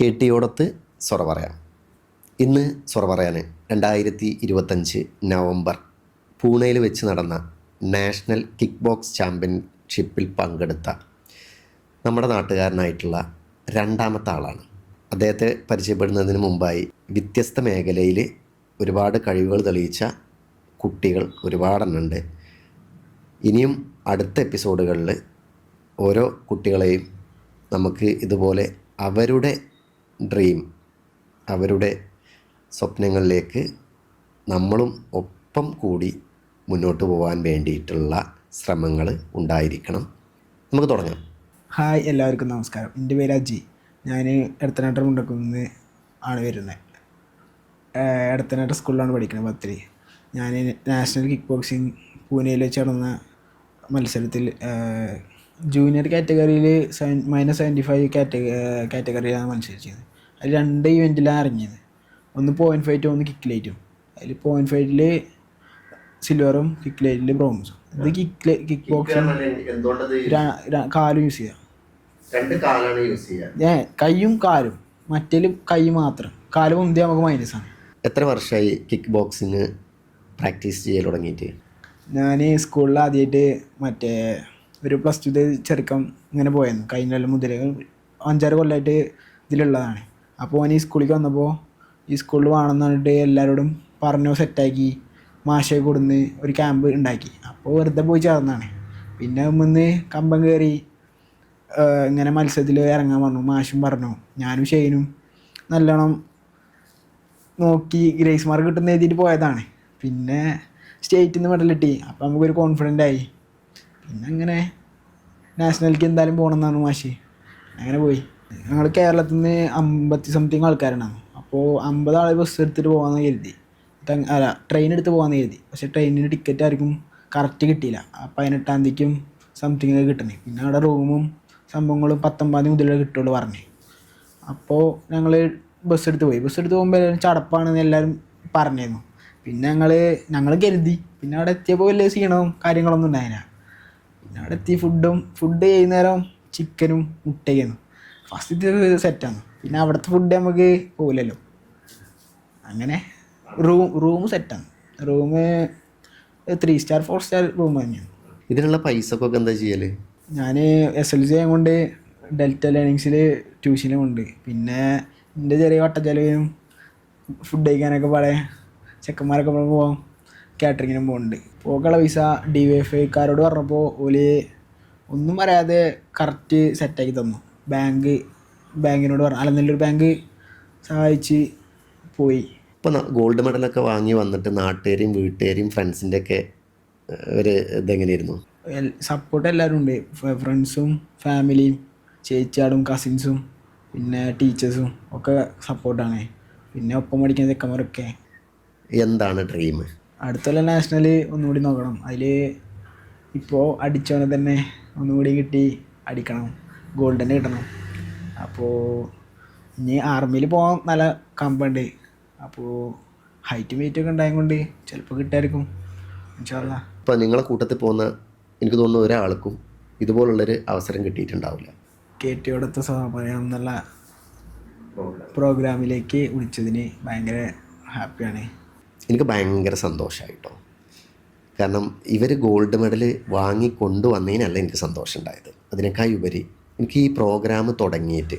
കേട്ടിയോടത്ത് സൊറ പറയാം. ഇന്ന് സൊറ പറയാൻ രണ്ടായിരത്തി ഇരുപത്തഞ്ച് നവംബർ പൂനെയിൽ വെച്ച് നടന്ന നാഷണൽ കിക്ക് ബോക്സ് ചാമ്പ്യൻഷിപ്പിൽ പങ്കെടുത്ത നമ്മുടെ നാട്ടുകാരനായിട്ടുള്ള രണ്ടാമത്തെ ആളാണ്. അദ്ദേഹത്തെ പരിചയപ്പെടുന്നതിന് മുമ്പായി വ്യത്യസ്ത മേഖലയിൽ ഒരുപാട് കഴിവുകൾ തെളിയിച്ച കുട്ടികൾ ഒരുപാടെണ്ണുണ്ട്. ഇനിയും അടുത്ത എപ്പിസോഡുകളിൽ ഓരോ കുട്ടികളെയും നമുക്ക് ഇതുപോലെ അവരുടെ ഡ്രീം അവരുടെ സ്വപ്നങ്ങളിലേക്ക് നമ്മളും ഒപ്പം കൂടി മുന്നോട്ട് പോകാൻ വേണ്ടിയിട്ടുള്ള ശ്രമങ്ങൾ ഉണ്ടായിരിക്കണം. നമുക്ക് തുടങ്ങാം. ഹായ് എല്ലാവർക്കും നമസ്കാരം. എന്റെ പേര് അജി. ഞാൻ എടത്തനാട്ടർ മുണ്ടക്കുന്ന് ആണ് വരുന്നത്. എടത്തനാട്ട സ്കൂളിലാണ് പഠിക്കുന്നത് പത്തിൽ ഞാൻ നാഷണൽ കിക്ക് ബോക്സിങ് പൂനെയിൽ വെച്ച് നടന്ന മത്സരത്തിൽ ജൂനിയർ കാറ്റഗറിയിൽ seven minus seventy five category കാറ്റഗറിയിലാണ് മത്സരിച്ചത്. അതിൽ രണ്ട് ഇവന്റിലാണ് ഇറങ്ങിയത്. ഒന്ന് പോയിന്റ് ഫൈറ്റും ഒന്ന് കിക്ക് ലൈറ്റും അതിൽ പോയിന്റ് ഫൈറ്റിൽ സിൽവറും കിക്ക് ലൈറ്റിൽ ബ്രോൺസും ഇത് കിക്ക് കിക്ക് ബോക്സിങ് കാലും യൂസ് ചെയ്യാം. രണ്ട് കാലാണ് യൂസ് ചെയ്യുക ഏ കൈയും കാലും. മറ്റേലും കൈ മാത്രം. കാൽ പൊന്തി നമുക്ക് മൈനസ് ആണ്. എത്ര വർഷമായി കിക്ക് ബോക്സിങ് പ്രാക്ടീസ് ചെയ്യാൻ തുടങ്ങിയിട്ട്? ഞാൻ സ്കൂളിൽ ആദ്യമായിട്ട് മറ്റേ ഒരു പ്ലസ് ടു ചെറുക്കം ഇങ്ങനെ പോയിരുന്നു കഴിഞ്ഞ കൊല്ലം മുതൽ അഞ്ചാറ് കൊല്ലമായിട്ട് ഇതിലുള്ളതാണ്. അപ്പോൾ ഓൻ ഈ സ്കൂളിലേക്ക് വന്നപ്പോൾ ഈ സ്കൂളിൽ വേണമെന്ന് പറഞ്ഞിട്ട് എല്ലാവരോടും പറഞ്ഞു സെറ്റാക്കി മാഷെ കൊടുന്ന് ഒരു ക്യാമ്പ് ഉണ്ടാക്കി അപ്പോൾ വെറുതെ പോയി ചേർന്നതാണ്. പിന്നെ മുന്ന് കമ്പം കയറി ഇങ്ങനെ മത്സരത്തിൽ ഇറങ്ങാൻ പറഞ്ഞു. മാഷും പറഞ്ഞു ഞാനും ഷെയ്നും നല്ലോണം നോക്കി ഗ്രേസ് മാർക്ക് കിട്ടുന്ന എഴുതിയിട്ട് പോയതാണ്. പിന്നെ സ്റ്റേറ്റിൽ നിന്ന് മെഡൽ കിട്ടി. അപ്പോൾ നമുക്കൊരു കോൺഫിഡന്റ് ആയി. പിന്നെ അങ്ങനെ നാഷണലിലേക്ക് എന്തായാലും പോകണം എന്നാണ് മാഷി. അങ്ങനെ പോയി. ഞങ്ങൾ കേരളത്തിൽ നിന്ന് അമ്പത്തി സംതിങ് ആൾക്കാരുണ്ടാകും അപ്പോൾ അമ്പത് ആളെ ബസ് എടുത്തിട്ട് പോകാമെന്ന് കരുതി. അല്ല ട്രെയിൻ എടുത്ത് പോകാമെന്ന് കരുതി. പക്ഷേ ട്രെയിനിന് ടിക്കറ്റ് ആർക്കും കറക്റ്റ് കിട്ടിയില്ല. പതിനെട്ടാം തീയതിക്കും സംതിങ് കിട്ടണേ. പിന്നെ അവിടെ റൂമും സംഭവങ്ങളും പത്തൊമ്പതാം തീയതി മുതലേ കിട്ടുള്ളൂ പറഞ്ഞു. അപ്പോൾ ഞങ്ങൾ ബസ് എടുത്ത് പോയി. ബസ് എടുത്ത് പോകുമ്പോൾ എല്ലാവരും ചടപ്പാണെന്ന് എല്ലാവരും പറഞ്ഞിരുന്നു. പിന്നെ ഞങ്ങൾ ഞങ്ങൾ കരുതി. പിന്നെ അവിടെ എത്തിയപ്പോൾ വലിയ ക്ഷീണവും കാര്യങ്ങളൊന്നും ഉണ്ടായില്ല. അവിടെ എത്തി ഫുഡും ഫുഡ് ചെയ്യുന്ന നേരം ചിക്കനും മുട്ടയും. ഫസ്റ്റ് സെറ്റാണ് പിന്നെ അവിടുത്തെ ഫുഡ് നമുക്ക് പോകില്ലല്ലോ അങ്ങനെ റൂം റൂം സെറ്റാണ് room three star four star room തന്നെയാണ്. ഇതിനുള്ള പൈസ ഒക്കെ എന്താ ചെയ്യൽ? ഞാൻ എസ് എൽ സി കൊണ്ട് ഡെൽറ്റ ലേണിങ്സിൽ ട്യൂഷനും ഉണ്ട്. പിന്നെ എന്റെ ചെറിയ വട്ടച്ചെലവിനും ഫുഡ് കഴിക്കാനൊക്കെ പാടെ ചെക്കന്മാരൊക്കെ പോകാം കാറ്ററിങ്ങിനും പോകുന്നുണ്ട് പോക്കുള്ള പൈസ ഡി വൈ എഫ് ഐക്കാരോട് പറഞ്ഞപ്പോൾ ഓൽ ഒന്നും പറയാതെ കറക്റ്റ് സെറ്റാക്കി തന്നു. ബാങ്ക് ബാങ്കിനോട് പറഞ്ഞു. നല്ലൊരു ബാങ്ക് സഹായിച്ച് പോയി. ഇപ്പോൾ ഗോൾഡ് മെഡലൊക്കെ വാങ്ങി വന്നിട്ട് നാട്ടുകാരെയും വീട്ടുകാരെയും ഫ്രണ്ട്സിന്റെ ഒക്കെ ഒരു ഇതെങ്ങനെയായിരുന്നു സപ്പോർട്ട് എല്ലാവരും ഉണ്ട്. ഫ്രണ്ട്സും ഫാമിലിയും ചേച്ചിയാടും കസിൻസും പിന്നെ ടീച്ചേഴ്സും ഒക്കെ സപ്പോർട്ടാണ് പിന്നെ ഒപ്പം പഠിക്കുന്ന ചെക്കന്മാരൊക്കെ. എന്താണ് ഡ്രീം അടുത്തുള്ള നാഷണൽ ഒന്നുകൂടി നോക്കണം. അതിൽ ഇപ്പോൾ അടിച്ചവനെ തന്നെ ഒന്നുകൂടി കിട്ടി അടിക്കണം. ഗോൾഡൻ തന്നെ കിട്ടണം. അപ്പോൾ ഇനി ആർമിയിൽ പോകാൻ നല്ല കമ്പുണ്ട്. അപ്പോൾ ഹൈറ്റും വെയിറ്റും ഒക്കെ ഉണ്ടായത് കൊണ്ട് ചിലപ്പോൾ കിട്ടായിരിക്കും ഇൻഷാല്ല ഇപ്പോൾ നിങ്ങളെ കൂട്ടത്തിൽ പോകുന്ന എനിക്ക് തോന്നുന്നു ഒരാൾക്കും ഇതുപോലുള്ളൊരു അവസരം കിട്ടിയിട്ടുണ്ടാവില്ല. കേട്ടിയോടത്തെ സമയം എന്നുള്ള പ്രോഗ്രാമിലേക്ക് വിളിച്ചതിന് ഭയങ്കര ഹാപ്പിയാണ് എനിക്ക് ഭയങ്കര സന്തോഷമായിട്ടോ കാരണം ഇവർ ഗോൾഡ് മെഡൽ വാങ്ങി കൊണ്ടുവന്നതിനല്ല എനിക്ക് സന്തോഷം ഉണ്ടായത് അതിനേക്കാൾ ഉപരി എനിക്ക് ഈ പ്രോഗ്രാം തുടങ്ങിയിട്ട്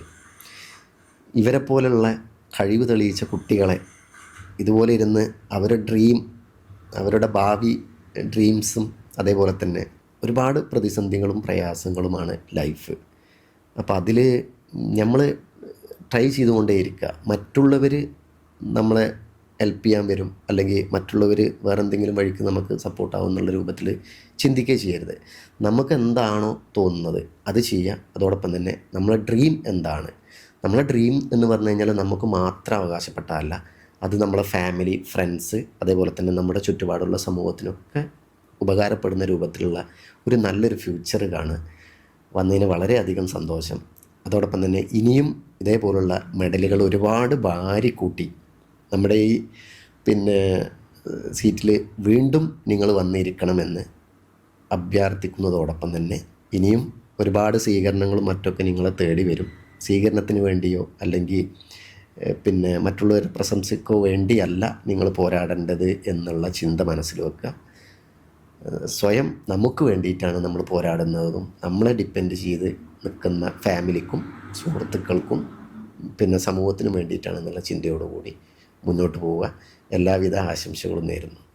ഇവരെ പോലുള്ള കഴിവ് തെളിയിച്ച കുട്ടികളെ ഇതുപോലെ ഇരുന്ന് അവരുടെ ഡ്രീം അവരുടെ ഭാവി ഡ്രീംസും അതേപോലെ തന്നെ ഒരുപാട് പ്രതിസന്ധികളും പ്രയാസങ്ങളുമാണ് ലൈഫ് അപ്പോൾ അതിൽ നമ്മൾ ട്രൈ ചെയ്തുകൊണ്ടേയിരിക്കുക മറ്റുള്ളവർ നമ്മളെ ഹെൽപ്പ് ചെയ്യാൻ വരും. അല്ലെങ്കിൽ മറ്റുള്ളവർ വേറെ എന്തെങ്കിലും വഴിക്ക് നമുക്ക് സപ്പോർട്ടാവും എന്നുള്ള രൂപത്തിൽ ചിന്തിക്കുകയും ചെയ്യരുത്. നമുക്ക് എന്താണോ തോന്നുന്നത് അത് ചെയ്യുക അതോടൊപ്പം തന്നെ നമ്മളെ ഡ്രീം എന്താണ്? നമ്മളെ ഡ്രീം എന്ന് പറഞ്ഞു കഴിഞ്ഞാൽ നമുക്ക് മാത്രം അവകാശപ്പെട്ടതല്ല അത് നമ്മളെ ഫാമിലി ഫ്രണ്ട്സ് അതേപോലെ തന്നെ നമ്മുടെ ചുറ്റുപാടുള്ള സമൂഹത്തിനൊക്കെ ഉപകാരപ്പെടുന്ന രൂപത്തിലുള്ള ഒരു നല്ലൊരു ഫ്യൂച്ചർ കാണുക വന്നതിന് വളരെയധികം സന്തോഷം. അതോടൊപ്പം തന്നെ ഇനിയും ഇതേപോലുള്ള മെഡലുകൾ ഒരുപാട് ഭാരിക്കൂട്ടി നമ്മുടെ ഈ പിന്നെ സീറ്റിൽ വീണ്ടും നിങ്ങൾ വന്നിരിക്കണമെന്ന് അഭ്യർത്ഥിക്കുന്നതോടൊപ്പം തന്നെ ഇനിയും ഒരുപാട് സ്വീകരണങ്ങളും മറ്റൊക്കെ നിങ്ങളെ തേടി വരും. സ്വീകരണത്തിന് വേണ്ടിയോ അല്ലെങ്കിൽ പിന്നെ മറ്റുള്ളവർ പ്രശംസയ്ക്കോ വേണ്ടിയല്ല നിങ്ങൾ പോരാടേണ്ടത് എന്നുള്ള ചിന്ത മനസ്സിൽ വെക്കുക. സ്വയം നമുക്ക് വേണ്ടിയിട്ടാണ് നമ്മൾ പോരാടുന്നതും നമ്മളെ ഡിപ്പെൻഡ് ചെയ്ത് നിൽക്കുന്ന ഫാമിലിക്കും സുഹൃത്തുക്കൾക്കും പിന്നെ സമൂഹത്തിനും വേണ്ടിയിട്ടാണ് എന്നുള്ള ചിന്തയോടുകൂടി. മുന്നോട്ട് പോവുക. എല്ലാവിധ ആശംസകളും നേരുന്നു.